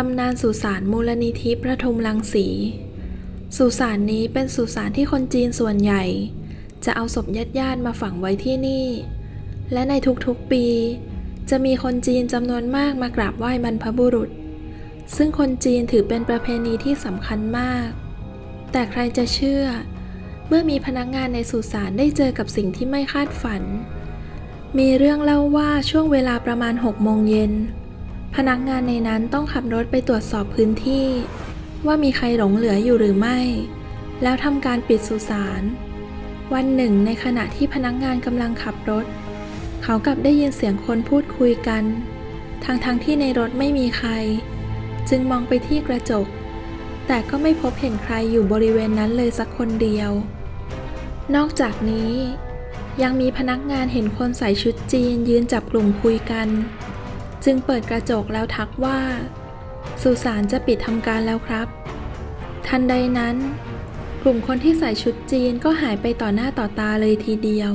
ตำนานสุสานมูลนิธิประทุมรังสี สุสานนี้เป็นสุสานที่คนจีนส่วนใหญ่ จะเอาศพญาติๆมาฝังไว้ที่นี่ และในทุกๆปี จะมีคนจีนจำนวนมากมากราบไหว้บรรพบุรุษ ซึ่งคนจีนถือเป็นประเพณีที่สำคัญมาก แต่ใครจะเชื่อ เมื่อมีพนักงานในสุสานได้เจอกับสิ่งที่ไม่คาดฝัน มีเรื่องเล่าว่าช่วงเวลาประมาณ6โมงเย็น พนักงานในนั้นต้องขับรถไปตรวจสอบพื้นที่ ว่ามีใครหลงเหลืออยู่หรือไม่ แล้วทำการปิดสุสานวันหนึ่งในขณะที่พนักงานกำลังขับรถ เขากลับได้ยินเสียงคนพูดคุยกันทั้งๆทที่ในรถไม่มีใคร จึงมองไปที่กระจก แต่ก็ไม่พบเห็นใครอยู่บริเวณนั้นเลยสักคนเดียว นอกจากนี้ ยังมีพนักงานเห็นคนใส่ชุดจีนยืนจับกลุ่มคุยกัน จึงเปิดกระจกแล้วทักว่า สุสานจะปิดทำการแล้วครับ ทันใดนั้น กลุ่มคนที่ใส่ชุดจีนก็หายไปต่อหน้าต่อตาเลยทีเดียว